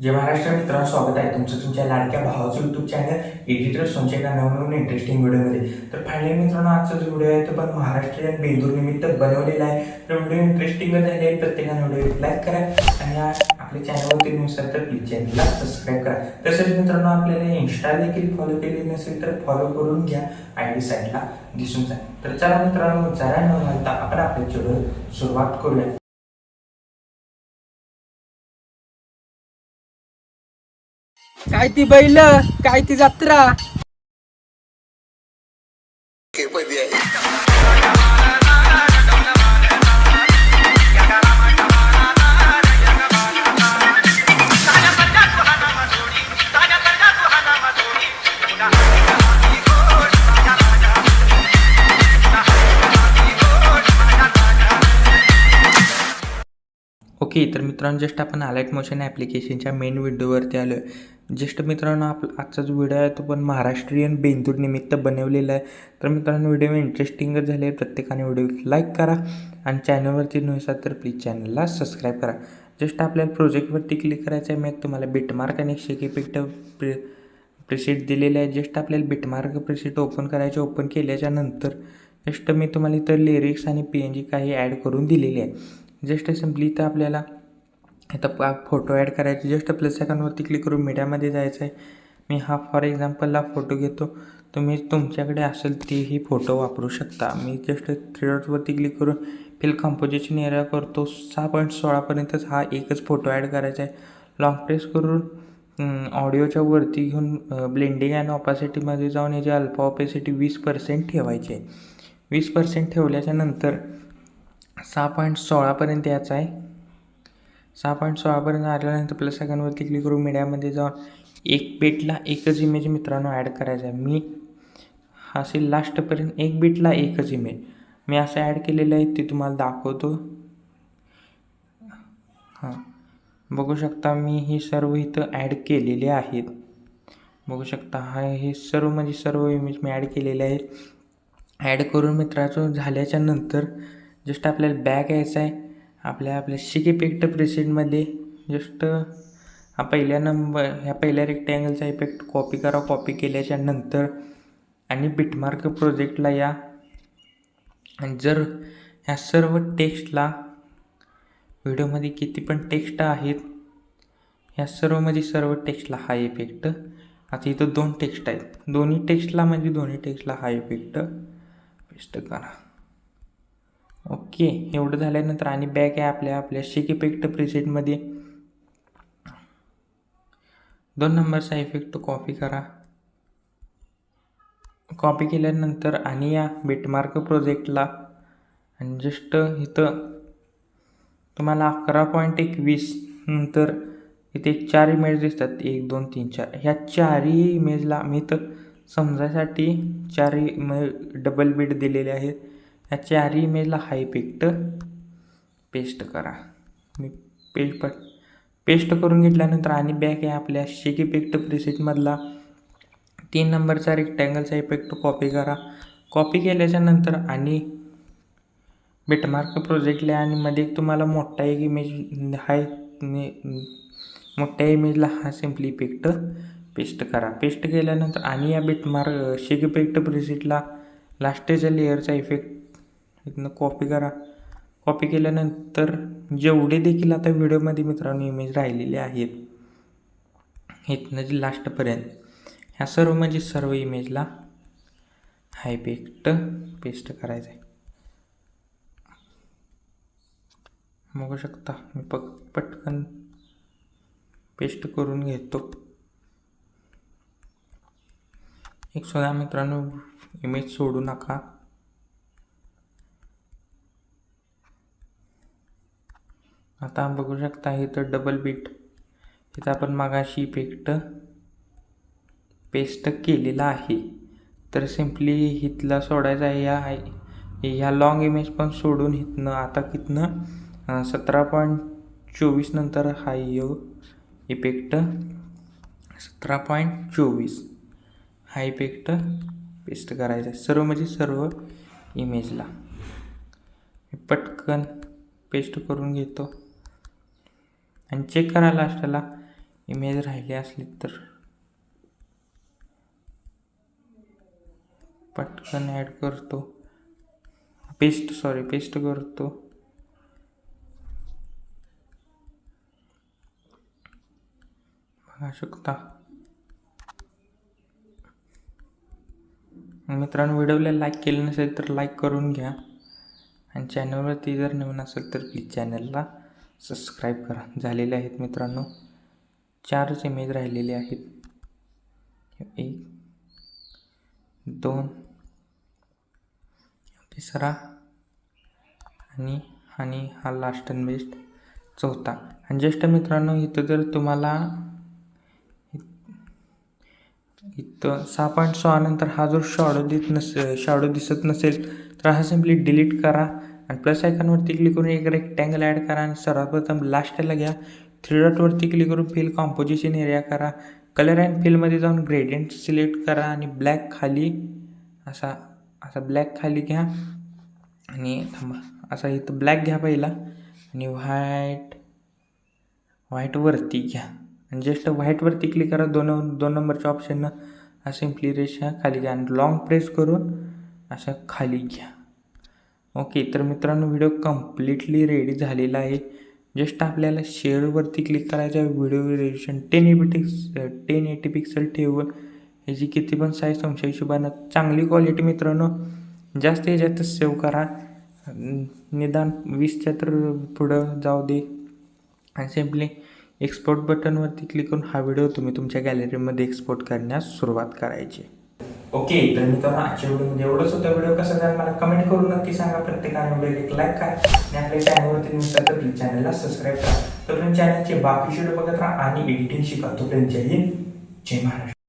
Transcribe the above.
जय महाराष्ट्र मित्रांनो स्वागत आहे तुमचं तुमच्या लाडक्या भावाचं युट्यूब चॅनल एडिटर सोनच्या नवनवीन इंटरेस्टिंग व्हिडिओमध्ये तर फायनली मित्रांनो आजचा जो व्हिडिओ आहे तो पण महाराष्ट्रीयन बेंदूर निमित्त बनवलेला आहे. तर व्हिडिओ इंटरेस्टिंग झाले आहे प्रत्येकाने व्हिडिओ लाईक करा आणि आपल्या चॅनलवरती नसेल तर प्लीज चॅनलला सबस्क्राईब करा. तसेच मित्रांनो आपल्याला इन्स्टा देखील फॉलो केले नसेल तर फॉलो करून घ्या. आय डी साईडला दिसून जाईल. तर चला मित्रांनो जरा न घालता आपण आपल्या व्हिडिओ सुरुवात करूया. काय ती बैल काय ती जत्रा? ओके तर मित्रांनो जस्ट आपण अलाइट मोशन ॲप्लिकेशनच्या मेन व्हिडिओवरती आलो आहे जस्ट मित्रांनो आप आजचा जो व्हिडिओ आहे तो पण महाराष्ट्रीयन बेंदूर निमित्त बनवलेला आहे. तर मित्रांनो व्हिडिओ इंटरेस्टिंगच झाले आहे प्रत्येकाने व्हिडिओ लाईक करा आणि चॅनलवरती नसेल तर प्लीज चॅनलला सबस्क्राईब करा. जस्ट आपल्याला प्रोजेक्टवरती क्लिक करायचं आहे मग तुम्हाला बिटमार्क आणि शेक इफेक्ट प्रि प्रिसेट दिलेले आहे. जस्ट आपल्याला बिटमार्क प्रिसेट ओपन करायचे ओपन केल्याच्यानंतर जस्ट मी तुम्हाला इथं लिरिक्स आणि पी एन जी काही ॲड करून दिलेली आहे. जस्ट सिम्पली इथं आपल्याला आता पा फोटो ॲड करायचे. जस्ट प्लस सेकंडवरती क्लिक करून मीडियामध्ये जायचं आहे मी हा फॉर एक्झाम्पलला फोटो घेतो. तुम्ही तुमच्याकडे असेल तेही फोटो वापरू शकता. मी जस्ट थ्रीडॉटवरती क्लिक करून फिल कंपोजिशन एरिया करतो. सहा पॉईंट सोळापर्यंतच हा एकच फोटो ॲड करायचा आहे लॉंग प्रेस करून ऑडिओच्या वरती घेऊन ब्लेंडिंग अँड ऑपॅसिटीमध्ये जाऊन याची अल्फा ऑपॅसिटी वीस पर्सेंट ठेवायची आहे वीस पर्सेंट ठेवल्याच्या नंतर सहा पॉईंट सोळापर्यंत याचा आहे सहा पॉईंट सोळापर्यंत आल्यानंतर प्लस सेकंडवरती क्लिक करून मीडियामध्ये जाऊन एक बीटला एकच इमेज मित्रांनो ॲड करायचा आहे. मी असे लास्टपर्यंत एक बीटला एकच इमेज मी असं ॲड केलेलं आहे ते तुम्हाला दाखवतो. हां. बघू शकता मी ही सर्व इथं ॲड केलेले आहेत. बघू शकता हा हे सर्व म्हणजे सर्व इमेज मी ॲड केलेले आहेत. ॲड करून मित्राचं झाल्याच्यानंतर जस्ट आपल्याला बॅग यायचं आहे. आपल्या आपल्या शिक प्रेसेंटमध्ये जस्ट हा पहिल्या नंबर ह्या पहिल्या रेक्टँगलचा इफेक्ट कॉपी करा कॉपी केल्याच्यानंतर आणि बिटमार्क प्रोजेक्टला या. आणि जर ह्या सर्व टेक्स्टला व्हिडिओमध्ये किती पण टेक्स्ट आहेत ह्या सर्वमध्ये सर्व टेक्स्टला हा इफेक्ट आता इथं दोन टेक्स्ट आहेत. दोन्ही टेक्स्टला म्हणजे दोन्ही टेक्स्टला हा इफेक्ट पेस्ट करा. ओके एवढं झाल्यानंतर आणि बॅक आहे आपल्या आपल्या शेक इफेक्ट प्रिसेटमध्ये. दोन नंबरचा इफेक्ट कॉपी करा. कॉपी केल्यानंतर आणि या बिटमार्क प्रोजेक्टला आणि जस्ट इथं तुम्हाला अकरा पॉईंट एकवीस नंतर इथे चार इमेज दिसतात. एक दोन तीन चार. ह्या चारही इमेजला मी तर समजायसाठी चार डबल बीट दिलेले आहेत. या चारही इमेजला हाय इफेक्ट पेस्ट करा. मी पट पेस्ट करून घेतल्यानंतर आणि बॅक आहे आपल्या शेक इफेक्ट प्रिसेटमधला तीन नंबरचा रेक्टँगलचा इफेक्ट कॉपी करा. कॉपी केल्याच्यानंतर आणि बिटमार्क प्रोजेक्टला आणि मध्ये तुम्हाला मोठा एक इमेज हाय मोठ्या इमेजला हा सिम्पली इफेक्ट पेस्ट करा. पेस्ट केल्यानंतर आणि या बिटमार्क शेक इफेक्ट प्रिसेटला लास्टेच्या लेअरचा इफेक्ट इथनं कॉपी करा. कॉपी केल्यानंतर जेवढे देखील आता व्हिडिओमध्ये मित्रांनो इमेज राहिलेले आहेत इथनं जे लास्टपर्यंत ह्या सर्व म्हणजे सर्व इमेजला हाय इफेक्ट पेस्ट करायचं आहे बघू शकता मी पक पटकन पेस्ट करून घेतो. एक सुद्धा मित्रांनो इमेज सोडू नका. आता बघू शकता इथं डबल बीट इथं आपण मागाशी इफेक्ट पेस्ट केलेला आहे. तर सिम्पली इथला सोडायचा आहे. या ह्या लॉंग इमेज पण सोडून इथनं आता कितनं? सतरा पॉईंट चोवीस नंतर हाय यो इफेक्ट सतरा पॉईंट चोवीस. हा इफेक्ट पेस्ट करायचा. आहे सर्व म्हणजे सर्व इमेजला पटकन पेस्ट करून घेतो. आणि चेक करा लास्टला इमेज राहिली असली तर. पटकन ॲड करतो. पेस्ट सॉरी पेस्ट करतो. बघा शकता. मित्रांनो व्हिडिओला लाईक केलं नसेल तर लाईक करून घ्या. आणि चॅनलवरती जर नवीन असेल तर प्लीज चॅनलला सबस्क्राईब करा. झालेले आहेत मित्रांनो. चारच इमेज राहिलेले आहेत. एक दोन तिसरा आणि आणि हा लास्ट अँड बेस्ट चौथा. आणि ज्येष्ठ मित्रांनो इथं जर तुम्हाला इथं सहा पॉईंट सहानंतर हा जर शॉडो देत नस शॉडो दिसत नसेल तर हा सिम्पली डिलीट करा. आणि प्लस आयकॉनवरती क्लिक करून एक रेक्टँगल ॲड करा आणि सर्वात प्रथम लास्टला घ्या थ्री डॉटवरती क्लिक करून फिल कॉम्पोजिशन एरिया करा. कलर अँड फिलमध्ये जाऊन ग्रेडियंट सिलेक्ट करा आणि ब्लॅक खाली असा असा ब्लॅक खाली घ्या. आणि थांबा, असा इथं ब्लॅक घ्या पहिला. आणि व्हाईट व्हाईटवरती घ्या. आणि जस्ट व्हाईटवरती क्लिक करा. दोन दोन नंबरच्या ऑप्शननं सिम्पली रेषा खाली घ्या. आणि प्रेस करून खाली घ्या. ओके तर मित्रांनो व्हिडिओ कम्प्लिटली रेडी झालेला आहे. जस्ट आपल्याला शेअरवरती क्लिक करायचं व्हिडिओ रेडिएशन टेन एपिटिक्स टेन एटी पिक्सल ठेवून. ह्याची किती पण साईज तुमच्या हिशोबानं चांगली क्वालिटी मित्रांनो जास्त ह्याच्यातच सेव्ह करा. निदान वीसच्या तर पुढं जाऊ दे. आणि सिम्पली एक्सपोर्ट बटनवरती क्लिक करून हा व्हिडिओ तुम्ही तुमच्या गॅलरीमध्ये एक्सपोर्ट करण्यास सुरुवात करायची. ओके तर मित्रांनो आजच्या व्हिडिओमध्ये एवढंच होतं. व्हिडिओ कसा झाला मला कमेंट करून नक्की सांगा. प्रत्येकाने व्हिडिओ एक लाईक करा आणि आपल्या चॅनलवरती नुसतं तर प्लीज चॅनलला सबस्क्राईब करा. तोपर्यंत चॅनलचे बाकी व्हिडिओ बघत राहा आणि एडिटिंग शिका. तोपर्यंत जय हिंद जय महाराष्ट्र.